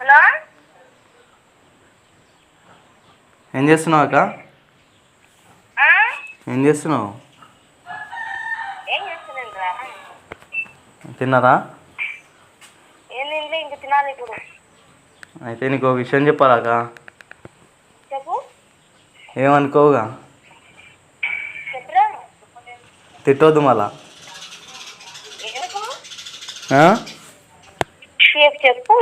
Hello? ఏం చేస్తున్నావు అక్క? ఏం చేస్తున్నావు? తిన్నారా? అయితే నీకు ఒక విషయం చెప్పాలక్క చెప్పు. ఏమనుకోవుగా? తిట్టొద్దు మళ్ళా. చెప్పు.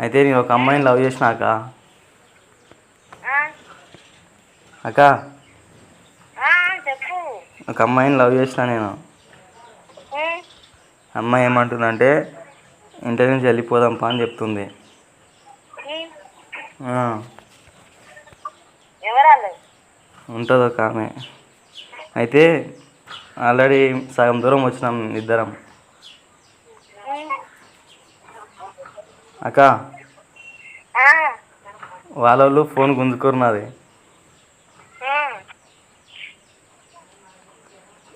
అయితే నేను ఒక అమ్మాయిని లవ్ చేసిన అక్క? అక్క. చెప్పు. ఒక అమ్మాయిని లవ్ చేసిన నేను? అమ్మాయి ఏమంటుందంటే ఇంటి నుంచి వెళ్ళిపోదాం పా అని చెప్తుంది. ఉంటుంది ఒక ఆమె. అయితే ఆల్రెడీ సగం దూరం వచ్చినాం ఇద్దరం? అక్క వాళ్ళ వాళ్ళు ఫోన్ గుంజుకున్నది.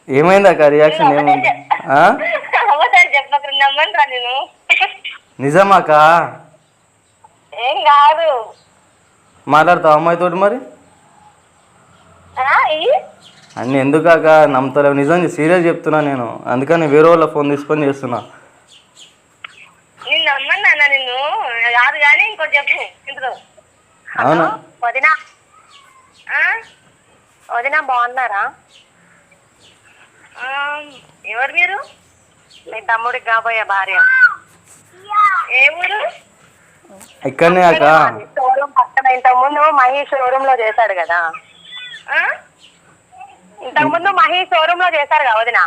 ఏమైంది అక్క రియాక్షన్ ఏమైంది నిజమాక ఏం కాదు మాట్లాడతావు అమ్మాయితోటి మరి. అన్ని ఎందుకు అక్క నమ్ముతలేవు? నిజం సీరియస్ చెప్తున్నా నేను. అందుకని వేరే వాళ్ళ ఫోన్ తీసుకొని చేస్తున్నా. అవునా? వదినా. బాగున్నారా? ఎవరు మీరు? మీ తమ్ముడికి కాబోయే భార్య. ఏ ఊరు? ఇక్కడనే అక్క. షోరూమ్ పక్కన. ఇంతకు ముందు మహేష్ షోరూమ్లో చేశాడు కదా. ఇంతకు ముందు మహేష్ షోరూమ్లో చేశారు కదా వదిన?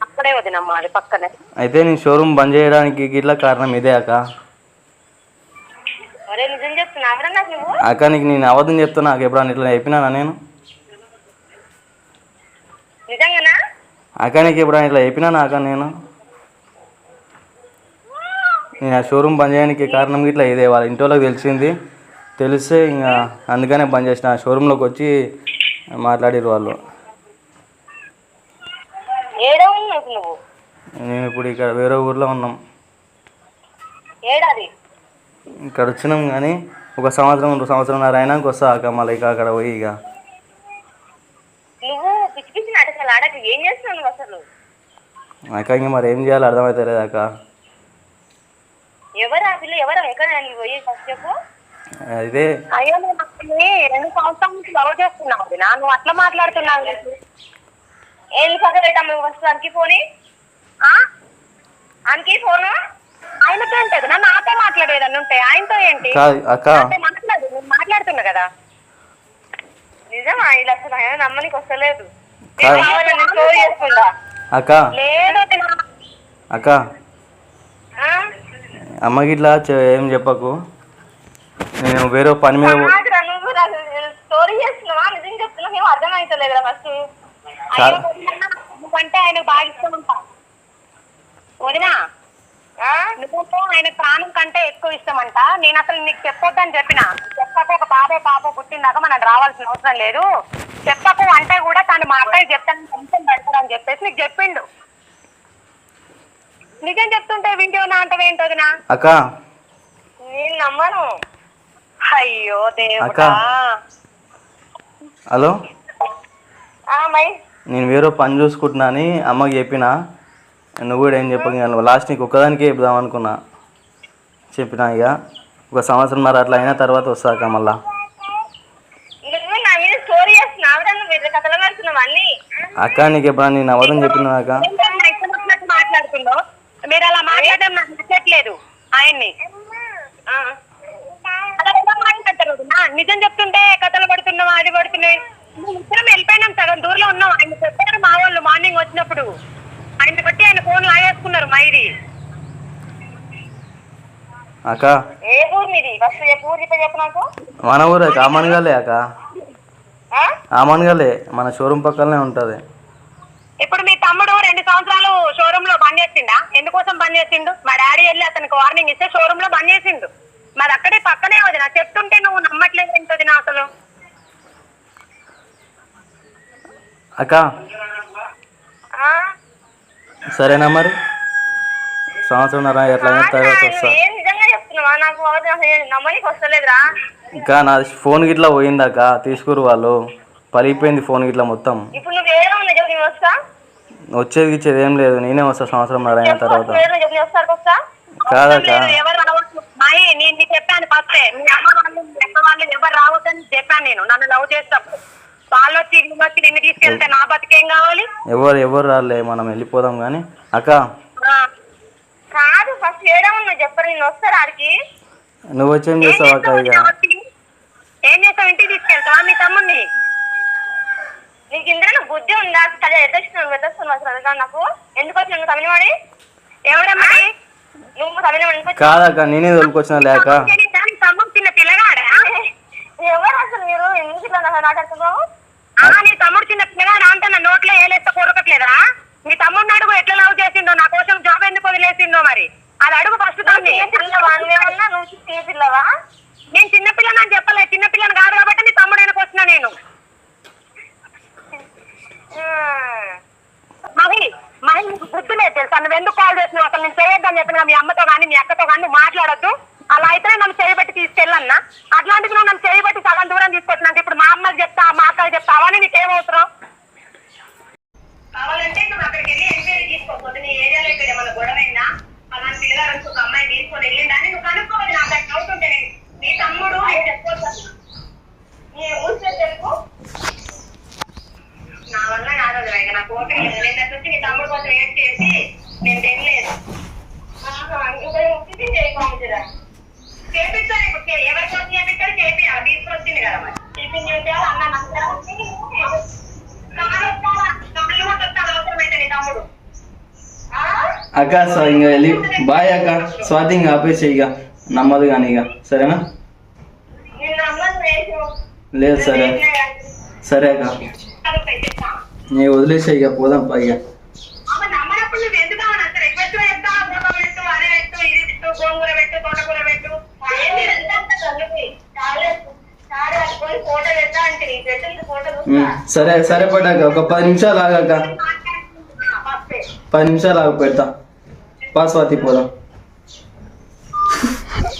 అక్కడే వదినమ్మా అది పక్కనే. అయితే నేను షోరూమ్ బంద్ చేయడానికి గిట్లా కారణం ఇదే అక్క. ఒరే నిజం చెప్తున్నావురా నాకు నువ్వు అక్క నీకు నేను అబద్ధం చెప్తున్నా. నాకు ఎప్పుడన్నా ఇట్లా చెప్పినానా నేను? నిజంగానా? అక్క నీకు ఎప్పుడన్నా ఇట్లా చెప్పినానా అక్క నేను? నేను ఆ షోరూమ్ బంద్ చేయడానికి కారణం ఇట్లా ఇదే. వాళ్ళ ఇంటి వాళ్ళకి తెలిసింది. తెలిస్తే ఇంకా అందుకనే బంద్ చేసిన. ఆ షోరూంలోకి వచ్చి మాట్లాడిరు వాళ్ళు. మేము ఇప్పుడు ఇక్కడ వేరే ఊర్లో ఉన్నాం. ఏడాది? ఇక్కడ వచ్చినాం కానీ ఒక సంవత్సరం రెండు సంవత్సరంన్నర అయినాక వస్తా అక్క మళ్ళీ ఇక అక్కడ పోయి ఇక. అక్క ఇంక మరి ఏం చేయాలో అర్థమవుతలేదు అక్క. ఎవరు ఆ పిల్ల? ఎవరు? ఎక్కడ పోయి ఫస్ట్ చెప్పు. అయితే అయ్యో నేను అసలు రెండు సంవత్సరాల నుంచి లవ్ చేస్తున్నావు వదినా. నువ్వు అట్లా మాట్లాడుతున్నావు ఏంది పక్క పెట్టాము నువ్వు ఫస్ట్ అనికి ఫోని? ఆ? అనికి ఫోను? ఆయనతో ఉంటుంది నా నాతో మాట్లాడేదని ఉంటాయి ఆయనతో ఏంటి? కాదు అక్క. మాట్లాడు నేను మాట్లాడుతున్నా కదా. నిజమా? ఇలా అసలు ఆయన నమ్మనికి వస్తలేదు. కాదు. అక్క. లేదు వదినా. అక్క. ఆ? అమ్మకి ఇట్లా చె- ఏం చెప్పకు. నేను వేరే పని మీద కాదురా, నువ్వు నాకు స్టోరీ చేస్తున్నావా? నిజం చెప్తున్నావు ఏం అర్థమైతలేదు ఫస్ట్ కాదు. నువ్వంటే ఆయన బాగా ఇష్టం ఉంటా. వదినా నువ్వు ఆయన ప్రాణం కంటే ఎక్కువ ఇష్టం అంట? నేను అసలు నీకు చెప్పొద్దని చెప్పిన. చెప్పక ఒక బాబే పాప పుట్టిందాక మనం రావాల్సిన అవసరం లేదు. చెప్పకు అంటే కూడా తను మా అబ్బాయి చెప్తాను కొంచెం పెడతాడని చెప్పేసి నీకు చెప్పిండు. నిజం చెప్తుంటే వింటేనా అంటే ఏంటోదినా అక్క. నేను నమ్మను. అయ్యో అక్క. హలో? నేను వేరే పని చూసుకుంటున్నా అని అమ్మకి చెప్పిన. నువ్వు కూడా ఏం చెప్పక లాస్ట్ నీకు ఒక్కదానికే చెప్దాం అనుకున్నా. చెప్పిన ఇక. ఒక సంవత్సరం మరి అట్లా అయిన తర్వాత వస్తాక మళ్ళా. అక్క నీకు ఎప్పుడన్నా నేను అబద్ధం చెప్పిన అక్క? మీరు అలా మాట్లాడడం నచ్చట్లేదు. ఆయన్ని. నిజం చెప్తుంటే కథలు పడుతున్నావు అది పడుతున్నాయి. నువ్వు ఇద్దరం వెళ్ళిపోయినాం సగం దూరంలో ఉన్నాం. ఆయన చెప్పారు మా వాళ్ళు మార్నింగ్ వచ్చినప్పుడు. ఆయన బట్టి ఆయన ఫోన్ లాగేసుకున్నారు మైది. అక్క. ఏ ఊరు మీది? ఫస్ట్ ఏ ఊరు చెప్పే చెప్పు నాకు. మన ఊరే ఆమన్గాలే అక్క? ఆమన్గాలే మన షోరూమ్ పక్కనే ఉంటుంది. ఇప్పుడు మీ తమ్ముడు రెండు సంవత్సరాలు షోరూమ్లో బంద్ చేసిండా? ఎందుకోసం బంద్ చేసిండు? మా డాడీ వెళ్ళి అతనికి వార్నింగ్ ఇస్తే షోరూమ్లో బంద్ చేసిండు. మరి అక్కడే పక్కనే వదిన చెప్తుంటే నువ్వు నమ్మట్లేదు ఏంటది నా అసలు? అక్క? సరేనా మరి? సంవత్సరం ఎట్లా తర్వాత వస్తా ఇంకా నా ఫోన్ గిట్లా పోయిందాక తీసుకురు వాళ్ళు. పలిగిపోయింది ఫోన్ గిట్లా మొత్తం. వచ్చేది ఇచ్చేది ఏం లేదు. నేనే వస్తా సంవత్సరం అయిన తర్వాత. కాదక్క. మాయి నేను నీకు చెప్పాను ఫస్టే. మీ అమ్మ వాళ్ళు మీ అక్క వాళ్ళు ఎవరు రావద్దని చెప్పాను నేను. నన్ను లవ్ చేస్తాను వాళ్ళు వచ్చి వీళ్ళు వచ్చి నిన్ను తీసుకెళ్తే నా బతికేం కావాలి? ఎవరు ఎవరు రాలే మనం వెళ్ళిపోదాం కానీ. అక్క. కాదు ఫస్ట్ ఏడా ఉన్నా చెప్పరు నేను వస్తాను ఆడికి నువ్వు వచ్చేం ఏం చేస్తావు అక్క ఇక? ఏం చేస్తావు? ఇంటికి తీసుకెళ్తావా మీ తమ్ముడిని? నీకు ఇంద్ర బుద్ధి ఉందా? సరే అసలు నాకు. ఎందుకు వచ్చినావు? తమిళవాడి? ఎవరమ్మా? కాదక్క నేనే తోలుకొచ్చిన లేక? నీ తమ్ముడు చిన్న పిల్లగాడా నీ అంటే నోట్లో ఏలేస్తే కొరకట్లేదా అడుగు ఎట్లా లవ్ చేసిండో నా కోసం జాబ్ ఎందుకు మరి అది అడుగు ఫస్ట్ నేను అని చెప్పలే చిన్న పిల్లని కాదు కాబట్టి నీ తమ్ముడు వెనక వచ్చిన నేను మహి మహి నీకు బుద్ధి లేదు తెలుసా నువ్వు ఎందుకు కాల్ చేస్తున్నావు అసలు నేను చేయొద్దని చెప్పిన మీ అమ్మతో కానీ మీ అక్కతో కానీ నువ్వు మాట్లాడొద్దు. అలా అయితేనే నన్ను చేయబట్టి తీసుకెళ్ళన్నా. అట్లాంటిది నువ్వు నన్ను చేయబట్టి సగం దూరం తీసుకొచ్చినంటే ఇప్పుడు మా అమ్మకి చెప్తా మా అక్కకి చెప్తావా అని నీకేం అవసరం కావాలంటే నువ్వు అక్కడికి వెళ్ళి ఎంక్వైరీ తీసుకోకపోతే నీ ఏరియాలో ఇక్కడ ఏమైనా గొడవ గొడవైందా? అలాంటి పిల్లగారు ఒక అమ్మాయి తీసుకొని వెళ్ళిందా నువ్వు కనుక్కోవాలి. నాకు అట్లా డౌట్ ఉంటే నేను. నీ తమ్ముడు నేను చెప్పుకోవచ్చు అక్క స- ఇంకా వెళ్ళి బాయ్ అక్క స్వాతి ఇంకా ఆపేసి ఇక నమ్మదు కానీ ఇక సరేనా నిన్ను నమ్మను రేసు. లేదు సరే సరే అక్క అదొకటి చెప్తా. నీ వదిలేసే ఇక పోదాం పా ఇక అమ్మ నమ్మనప్పుడు నువ్వు ఎందుకు అవని అంటారు? ఎక్కువ చెప్తా, మూత పెట్టు, అదే పెట్టు, ఇది పెట్టు, గోంగూర పెట్టు, తోటకూర పెట్టు. ఏంటి ఇదంతా అంత తలనొప్పి? చాలే, చాలే, అది పోయి ఫోటో పెడతా అంటే నీ పెట్టు, ఇది ఫోటో చూస్తా. ఉమ్, సరే సరే పడ్డాక ఒక పది నిమిషాలు ఆగాక మాట్లాడుతున్నా, ఫస్టే. పది నిమిషాలు ఆగు పెడతా పా స్వాతి పోదాం.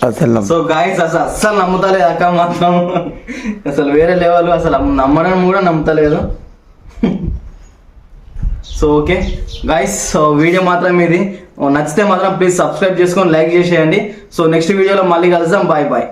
అసలు సో గాయస్ అసలు అస్సలు నమ్ముతలేదు అక్క మాత్రం. అసలు వేరే లెవెల్ అసలు నమ్మడం కూడా నమ్ముతలేదు. So okay guys so video మాత్రం ఇది. నచ్చితే మాత్రం ప్లీజ్ సబ్స్క్రైబ్ చేసుకొని లైక్ చేసేయండి. సో నెక్స్ట్ వీడియోలో మళ్ళీ కలుద్దాం. Bye bye